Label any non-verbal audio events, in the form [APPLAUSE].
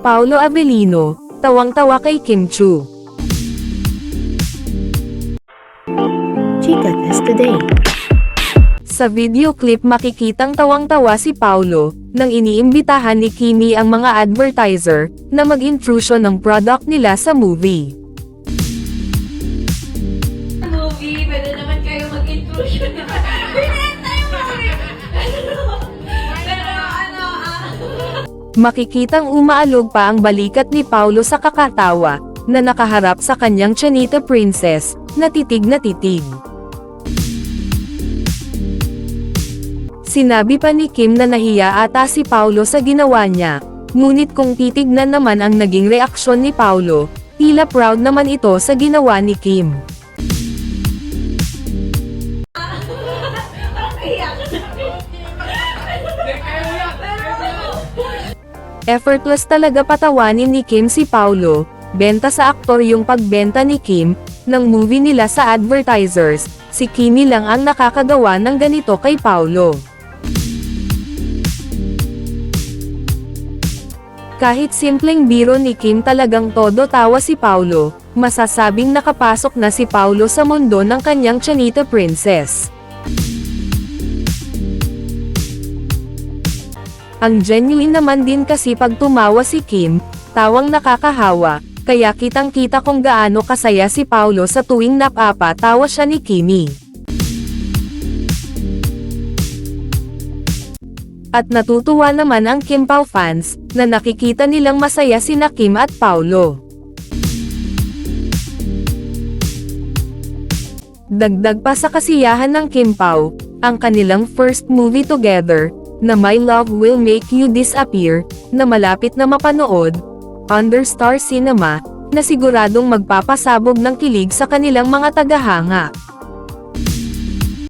Paulo Avellino, tawang-tawa kay Kim Chu. Chika Test Today. Sa video clip makikitang tawang-tawa si Paulo, nang iniimbitahan ni Kimi ang mga advertiser, na mag-intrusion ng product nila sa movie. movie, pwede naman kayo mag-intrusion naman. [LAUGHS] Makikitang umaalog pa ang balikat ni Paulo sa kakatawa, na nakaharap sa kanyang Chanita Princess, na titig na titig. Sinabi pa ni Kim na nahiya ata si Paulo sa ginawa niya, ngunit kung titignan naman ang naging reaksyon ni Paulo, tila proud naman ito sa ginawa ni Kim. Effortless talaga patawanin ni Kim si Paulo, benta sa aktor yung pagbenta ni Kim, ng movie nila sa advertisers, si Kimi lang ang nakakagawa ng ganito kay Paulo. Kahit simpleng biro ni Kim talagang todo tawa si Paulo, masasabing nakapasok na si Paulo sa mundo ng kanyang Chanita Princess. Ang genuine naman din kasi pag tumawa si Kim, tawang nakakahawa, kaya kitang kita kung gaano kasaya si Paulo sa tuwing napapatawa siya ni Kimi. At natutuwa naman ang Kim Pao fans, na nakikita nilang masaya sina Kim at Paulo. Dagdag pa sa kasiyahan ng Kim Pao, ang kanilang first movie together, na My Love Will Make You Disappear, na malapit na mapanood, under Star Cinema, na siguradong magpapasabog ng kilig sa kanilang mga tagahanga.